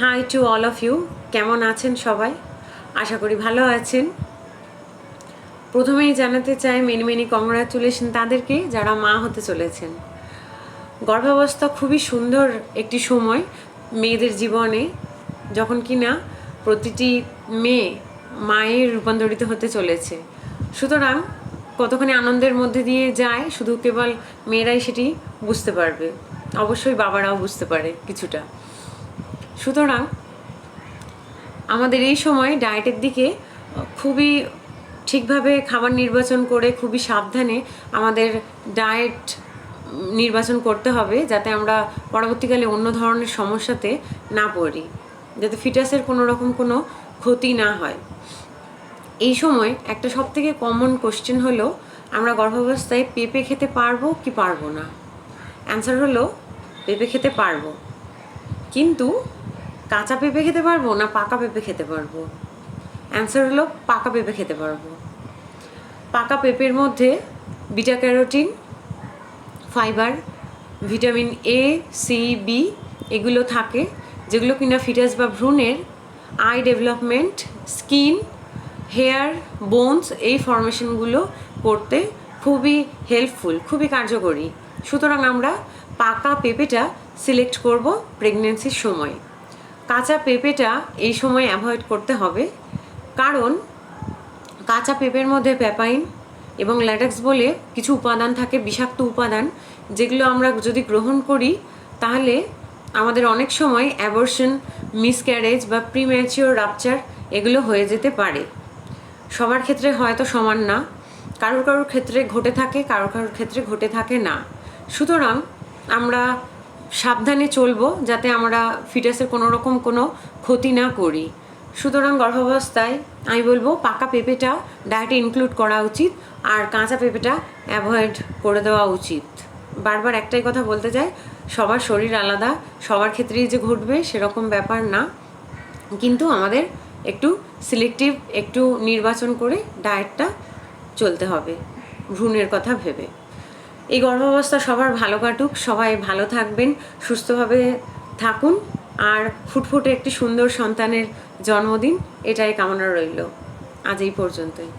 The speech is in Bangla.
Hi to all of you কেমন আছেন সবাই? আশা করি ভালো আছেন। প্রথমেই জানাতে চাই মেনি মেনি কংগ্রাচুলেশন তাদেরকে যারা মা হতে চলেছেন। গর্ভাবস্থা খুবই সুন্দর একটি সময় মেয়েদের জীবনে, যখন কি না প্রতিটি মেয়ে মায়ের রূপান্তরিত হতে চলেছে। সুতরাং কতখানি আনন্দের মধ্যে দিয়ে যায়, শুধু কেবল মেয়েরাই সেটি বুঝতে পারবে। অবশ্যই বাবারাও বুঝতে পারে কিছুটা। সুতরাং আমাদের এই সময় ডায়েটের দিকে খুবই ঠিকভাবে খাবার নির্বাচন করে খুবই সাবধানে আমাদের ডায়েট নির্বাচন করতে হবে যাতে আমরা পরবর্তীকালে অন্য ধরনের সমস্যাতে না পড়ি, যাতে ফিটাসের কোনো রকম কোনো ক্ষতি না হয়। এই সময় একটা সব থেকে কমন কোশ্চেন হলো, আমরা গর্ভাবস্থায় পেঁপে খেতে পারব কি পারব না? অ্যান্সার হলো, পেঁপে খেতে পারব। কিন্তু কাঁচা পেঁপে খেতে পারব না পাকা পেঁপে খেতে পারব? অ্যান্সার হলো, পাকা পেঁপে খেতে পারব। পাকা পেঁপের মধ্যে beta carotene, fibre, vitamin A C B এগুলো থাকে, যেগুলো কিনা ফিটাস বা ভ্রূণের eye development, skin, hair, bones এই ফর্মেশনগুলো করতে খুবই হেল্পফুল, খুবই কার্যকরী। সুতরাং আমরা পাকা পেঁপেটা সিলেক্ট করব প্রেগনেন্সির সময়। কাঁচা পেঁপেটা এই সময় অ্যাভয়েড করতে হবে। কারণ কাঁচা পেঁপের মধ্যে প্যাপাইন এবং ল্যাটেক্স বলে কিছু উপাদান থাকে, বিষাক্ত উপাদান, যেগুলো আমরা যদি গ্রহণ করি, তাহলে আমাদের অনেক সময় অ্যাবর্শন মিসক্যারেজ বা প্রিম্যাচিওর রাপচার এগুলো হয়ে যেতে পারে। সবার ক্ষেত্রে হয়তো সমান না। কারোর কারোর ক্ষেত্রে ঘটে থাকে, কারোর কারোর ক্ষেত্রে ঘটে থাকে না। সুতরাং আমরা সাবধানে চলবো যাতে আমরা ফিটাসের কোনো রকম কোনো ক্ষতি না করি। সুতরাং গর্ভাবস্থায় আমি বলব পাকা পেঁপেটা ডায়েটে ইনক্লুড করা উচিত আর কাঁচা পেঁপেটা অ্যাভয়েড করে দেওয়া উচিত। বারবার একটাই কথা বলতে চাই, সবার শরীর আলাদা, সবার ক্ষেত্রেই যে ঘটবে সেরকম ব্যাপার না। কিন্তু আমাদের একটু সিলেক্টিভ একটু নির্বাচন করে ডায়েটটা চলতে হবে, ভ্রূণের কথা ভেবে। এই গর্ভাবস্থা সবার ভালো কাটুক, সবাই ভালো থাকবেন, সুস্থভাবে থাকুন, আর ফুটফুটে একটি সুন্দর সন্তানের জন্মদিন, এটাই কামনা রইল। আজ এই পর্যন্তই।